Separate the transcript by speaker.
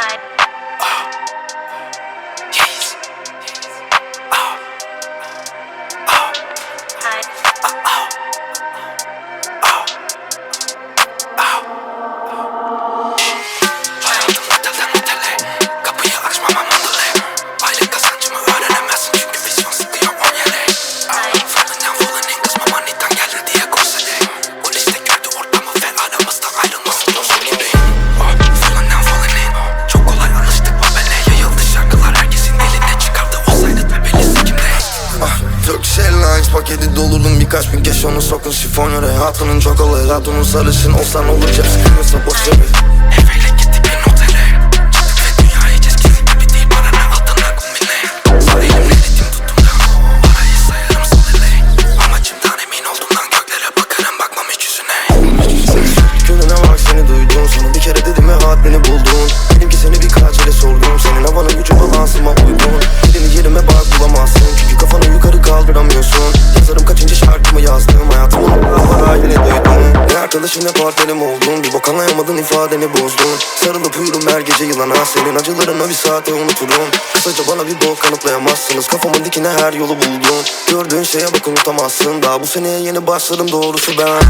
Speaker 1: Hi. Airlines paketi doldurdum birkaç bin keş onu sokun. Şifonyere Hatunun çok olay hatunun sarışın olsan olur cep sıkıyorsa boş
Speaker 2: Efeyle gittik bir otele Çıktık ve dünyayı ceskisi gibi değil
Speaker 1: arkadaşım ne partnerim oldun. Bir bok anlayamadın ifadeni bozdun. Sarılıp uyurum her gece yılana Senin acılarına bir saate unuturum. Kısaca bana bir bok kanıtlayamazsınız. Kafamın dikine her yolu buldum. Gördüğün şeye bak unutamazsın. Daha bu seneye yeni başladım doğrusu ben